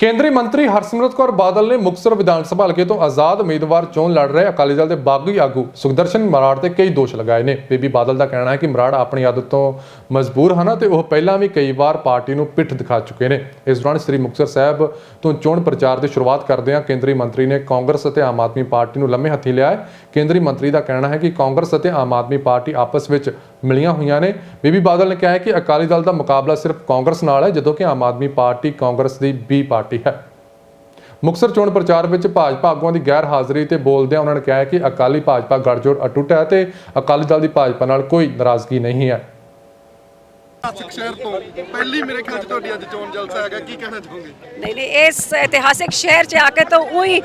ਕੇਂਦਰੀ ਮੰਤਰੀ ਹਰਸਿਮਰਤ ਕੌਰ ਬਾਦਲ ਨੇ ਮੁਕਤਸਰ ਵਿਧਾਨ ਸਭਾ ਹਲਕੇ ਤੋਂ ਆਜ਼ਾਦ ਉਮੀਦਵਾਰ ਚੋਣ ਲੜ ਰਹੇ ਅਕਾਲੀ ਦਲ ਦੇ ਬਾਗੀ ਆਗੂ ਸੁਖਦਰਸ਼ਨ ਮਰਾੜ ਤੇ ਕਈ ਦੋਸ਼ ਲਗਾਏ ਨੇ। ਬੀਬੀ ਬਾਦਲ ਦਾ ਕਹਿਣਾ ਹੈ ਕਿ ਮਰਾੜ ਆਪਣੀ ਆਦਤ ਤੋਂ ਮਜਬੂਰ ਹਨ ਤੇ ਉਹ ਪਹਿਲਾਂ ਵੀ ਕਈ ਵਾਰ ਪਾਰਟੀ ਨੂੰ ਪਿੱਠ ਦਿਖਾ ਚੁੱਕੇ ਨੇ। ਇਸ ਦੌਰਾਨ ਸ੍ਰੀ ਮੁਕਤਸਰ ਸਾਹਿਬ ਤੋਂ ਚੋਣ ਪ੍ਰਚਾਰ ਦੀ ਸ਼ੁਰੂਆਤ ਕਰਦਿਆਂ ਕੇਂਦਰੀ ਮੰਤਰੀ ਨੇ ਕਾਂਗਰਸ ਅਤੇ ਆਮ ਆਦਮੀ ਪਾਰਟੀ ਨੂੰ ਲੰਮੇ ਹੱਥੀ ਲਿਆ ਹੈ। ਕੇਂਦਰੀ ਮੰਤਰੀ ਦਾ ਕਹਿਣਾ ਹੈ ਕਿ ਕਾਂਗਰਸ ਅਤੇ ਆਮ ਆਦਮੀ ਪਾਰਟੀ ਆਪਸ ਵਿੱਚ ਮਿਲੀਆਂ ਹੋਈਆਂ ਨੇ। ਬੀਬੀ ਬਾਦਲ ਨੇ ਕਿਹਾ ਹੈ ਕਿ ਅਕਾਲੀ ਦਲ ਦਾ ਮੁਕਾਬਲਾ ਸਿਰਫ ਕਾਂਗਰਸ ਨਾਲ ਹੈ, ਜਦੋਂ ਕਿ ਆਮ ਆਦਮੀ ਪਾਰਟੀ ਕਾਂਗਰਸ ਦੀ ਬੀ ਪਾਰਟੀ ਹੈ। ਮੁਕਤਸਰ ਚੋਣ ਪ੍ਰਚਾਰ ਵਿੱਚ ਭਾਜਪਾ ਆਗੂਆਂ ਦੀ ਗੈਰ ਹਾਜ਼ਰੀ ਤੇ ਬੋਲਦਿਆਂ ਉਹਨਾਂ ਨੇ ਕਿਹਾ ਕਿ ਅਕਾਲੀ ਭਾਜਪਾ ਗੱਠਜੋੜ ਅਟੁੱਟ ਹੈ ਤੇ ਅਕਾਲੀ ਦਲ ਦੀ ਭਾਜਪਾ ਨਾਲ ਕੋਈ ਨਾਰਾਜ਼ਗੀ ਨਹੀਂ ਹੈ। ਇਤਿਹਾਸਿਕ ਸ਼ਹਿਰ ਤੋਂ ਪਹਿਲੀ ਮੇਰੇ ਖਿਆਲ ਚ ਤੁਹਾਡੀ ਅੱਜ ਚੋਣ ਜਲਸਾ ਹੈਗਾ, ਕੀ ਕਹਿਣਾ ਚਾਹੋਗੇ? ਨਹੀਂ ਨਹੀਂ, ਇਸ ਇਤਿਹਾਸਿਕ ਸ਼ਹਿਰ 'ਚ ਆ ਕੇ ਤਾਂ ਉਹੀ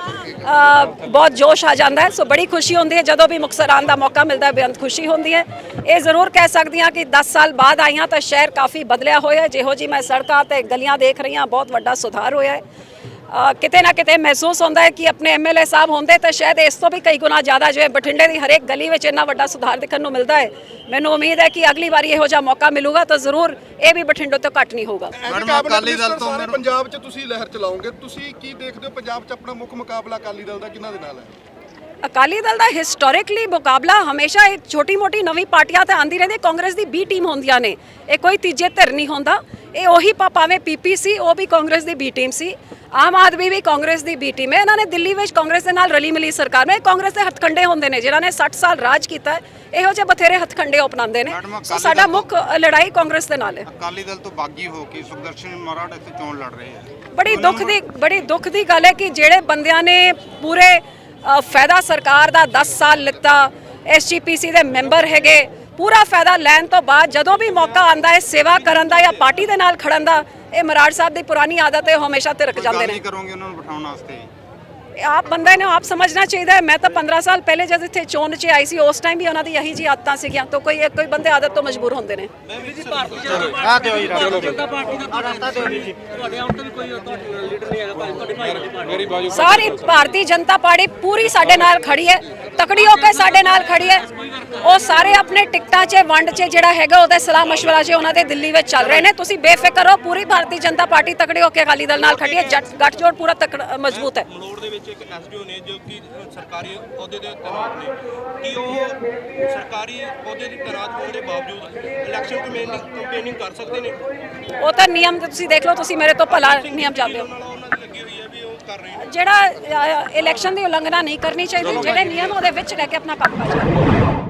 ਬਹੁਤ ਜੋਸ਼ ਆ ਜਾਂਦਾ ਹੈ। ਸੋ ਬੜੀ ਖੁਸ਼ੀ ਹੁੰਦੀ ਹੈ, ਜਦੋਂ ਵੀ ਮੁਕਤਸਰ ਆਉਣ ਦਾ ਮੌਕਾ ਮਿਲਦਾ ਹੈ, ਬੇਅੰਤ ਖੁਸ਼ੀ ਹੁੰਦੀ ਹੈ। ਇਹ ਜ਼ਰੂਰ ਕਹਿ ਸਕਦੀ ਹਾਂ ਕਿ 10 ਸਾਲ ਬਾਅਦ ਆਈਆਂ ਤਾਂ ਸ਼ਹਿਰ ਕਾਫੀ ਬਦਲਿਆ ਹੋਇਆ ਜਿਹੋ ਜੀ ਮੈਂ ਸੜਕਾਂ ਤੇ ਗਲੀਆਂ ਦੇਖ ਰਹੀ ਹਾਂ, ਬਹੁਤ ਵੱਡਾ ਸੁਧਾਰ ਹੋਇਆ ਹੈ। ਕਿਤੇ ਨਾ ਕਿਤੇ ਮਹਿਸੂਸ ਹੁੰਦਾ ਹੈ ਕਿ ਆਪਣੇ ਐਮਐਲਏ ਸਾਹਿਬ ਹੁੰਦੇ ਤਾਂ ਸ਼ਾਇਦ ਇਸ ਤੋਂ ਵੀ ਕਈ ਗੁਣਾ ਜ਼ਿਆਦਾ ਜਿਵੇਂ ਬਠਿੰਡੇ ਦੀ ਹਰੇਕ ਗਲੀ ਵਿੱਚ ਇੰਨਾ ਵੱਡਾ ਸੁਧਾਰ ਦੇਖਣ ਨੂੰ ਮਿਲਦਾ ਹੈ। ਮੈਨੂੰ ਉਮੀਦ ਹੈ ਕਿ ਅਗਲੀ ਵਾਰੀ ਇਹੋ ਜਿਹਾ ਮੌਕਾ ਮਿਲੂਗਾ ਤਾਂ ਜ਼ਰੂਰ ਇਹ ਵੀ ਬਠਿੰਡੇ ਤੋਂ ਘੱਟ ਨਹੀਂ ਹੋਗਾ ਮੈਡਮ ਅਕਾਲੀ ਦਲ ਤੋਂ ਸਾਰੇ ਪੰਜਾਬ ਚ ਤੁਸੀਂ ਲਹਿਰ ਚਲਾਓਗੇ। ਤੁਸੀਂ ਕੀ ਦੇਖਦੇ ਹੋ? ਪੰਜਾਬ ਚ ਆਪਣਾ ਮੁੱਖ ਮੁਕਾਬਲਾ ਅਕਾਲੀ ਦਲ ਦਾ ਕਿਹਨਾਂ ਦੇ ਨਾਲ ਹੈ? ਅਕਾਲੀ ਦਲ ਦਾ ਹਿਸਟੋਰਿਕਲੀ ਮੁਕਾਬਲਾ ਹਮੇਸ਼ਾ ਇੱਕ ਛੋਟੀ-ਮੋਟੀ ਨਵੀਂ ਪਾਰਟੀਆਂ ਤੇ ਆਂਦੀ ਰਹਿੰਦੀ ਕਾਂਗਰਸ ਦੀ ਬੀ ਟੀਮ ਹੁੰਦੀਆਂ ਨੇ। ਇਹ ਕੋਈ ਤੀਜੇ ਧਿਰ ਨਹੀਂ ਹੁੰਦਾ। ਇਹ ਉਹੀ ਪਾ- ਭਾਵੇਂ ਪੀਪੀਸੀ ਉਹ ਵੀ ਕਾਂਗਰਸ ਦੀ ਬੀ ਟੀਮ ਸੀ। ਆਮ ਆਦਮੀ ਵੀ ਕਾਂਗਰਸ ਦੀ ਬੀ ਟੀਮ ਹੈ। ਇਹਨਾਂ ਨੇ ਦਿੱਲੀ ਵਿੱਚ ਕਾਂਗਰਸ ਦੇ ਨਾਲ ਰਲੀ ਮਿਲੀ ਸਰਕਾਰ ਵਿੱਚ ਕਾਂਗਰਸ ਦੇ ਹੱਥਕੰਡੇ ਹੁੰਦੇ ਨੇ ਜਿਨ੍ਹਾਂ ਨੇ 60 ਸਾਲ ਰਾਜ ਕੀਤਾ ਇਹੋ ਜਿਹੇ ਬਥੇਰੇ ਹੱਥਕੰਡੇ ਅਪਣਾਉਂਦੇ ਨੇ। ਸੋ ਸਾਡਾ ਮੁੱਖ ਲੜਾਈ ਕਾਂਗਰਸ ਦੇ ਨਾਲ ਹੈ। ਅਕਾਲੀ ਦਲ ਤੋਂ ਬਾਗੀ ਹੋ ਕੇ ਸੁਖਦਰਸ਼ਨ ਮਰਾੜ ਇੱਥੇ ਚੋਣ ਲੜ ਰਹੇ ਆ। ਬੜੀ ਦੁੱਖ ਦੀ ਬੜੀ ਦੁੱਖ ਦੀ ਗੱਲ ਹੈ ਕਿ ਜਿਹੜੇ ਬੰਦਿਆਂ ਨੇ ਪੂਰੇ ਫਾਇਦਾ ਸਰਕਾਰ ਦਾ 10 ਸਾਲ ਲਿੱਤਾ ਐਸਜੀਪੀਸੀ ਦੇ ਮੈਂਬਰ ਹੈਗੇ। ਪੂਰਾ ਫਾਇਦਾ ਲੈਣ ਤੋਂ ਬਾਅਦ ਜਦੋਂ ਵੀ ਮੌਕਾ ਆਂਦਾ ਹੈ ਸੇਵਾ ਕਰਨ ਦਾ ਜਾਂ ਪਾਰਟੀ ਦੇ ਨਾਲ ਖੜਨ ਦਾ, ਇਹ ਮਰਾੜ ਸਾਹਿਬ ਦੀ ਪੁਰਾਣੀ ਆਦਤ ਹੈ, ਉਹ ਹਮੇਸ਼ਾ ਤਿਰਕ ਜਾਂਦੇ ਨੇ। ਕਰੋਗੇ ਉਹਨਾਂ ਨੂੰ ਬਿਠਾਉਣ ਵਾਸਤੇ? ਆਪ ਬੰਦੇ ਨੇ ਆਪ ਸਮਝਣਾ ਚਾਹੀਦਾ ਹੈ। ਮੈਂ ਤਾਂ 15 ਸਾਲ ਪਹਿਲੇ ਜਦ ਇੱਥੇ ਚੋਣ 'ਚ ਆਈ ਸੀ ਉਸ ਟਾਈਮ ਵੀ ਉਹਨਾਂ ਦੀ ਇਹੀ ਜੀ ਆਦਤਾਂ ਸੀਗੀਆਂ। ਤਾਂ ਕੋਈ ਕੋਈ ਬੰਦੇ ਆਦਤ ਤੋਂ ਮਜਬੂਰ ਹੁੰਦੇ ਨੇ। ਆ ਦਿਓ ਜੀ ਸਾਰੀ ਭਾਰਤੀ ਜਨਤਾ ਪਾਰਟੀ ਪੂਰੀ ਸਾਡੇ ਨਾਲ ਖੜੀ ਹੈ। ਤਕੜੀ ਹੋ ਕੇ ਸਾਡੇ ਨਾਲ ਖੜੀ ਹੈ। ਉਹ ਸਾਰੇ ਆਪਣੇ ਟਿਕਟਾਂ 'ਚ ਵੰਡ 'ਚ ਜਿਹੜਾ ਹੈਗਾ ਉਹਦਾ ਸਲਾਹ ਮਸ਼ਵਰਾ 'ਚ ਉਹਨਾਂ ਦੇ ਦਿੱਲੀ ਵਿੱਚ ਚੱਲ ਰਹੇ ਨੇ। ਤੁਸੀਂ ਬੇਫਿਕਰ ਹੋ ਪੂਰੀ ਭਾਰਤੀ ਜਨਤਾ ਪਾਰਟੀ ਤਕੜੀ ਹੋ ਕੇ ਅਕਾਲੀ ਦਲ ਨਾਲ ਖੜੀ ਹੈ। ਗੱਠਜੋੜ ਪੂਰਾ ਮਜ਼ਬੂਤ ਹੈ। ਉਹ ਤਾਂ ਨਿਯਮ ਤੁਸੀਂ ਦੇਖ ਲਓ ਤੁਸੀਂ ਮੇਰੇ ਤੋਂ ਭਲਾ ਨਿਯਮ ਜਾਣਦੇ ਹੋ। ਕਰ ਰਹੇ ਨੇ। ਜਿਹੜਾ ਇਲੈਕਸ਼ਨ ਦੀ ਉਲੰਘਣਾ ਨਹੀਂ ਕਰਨੀ ਚਾਹੀਦੀ, ਜਿਹੜੇ ਨਿਯਮ ਉਹਦੇ ਵਿੱਚ ਲੈ ਕੇ ਆਪਣਾ ਕੰਮ ਕਰ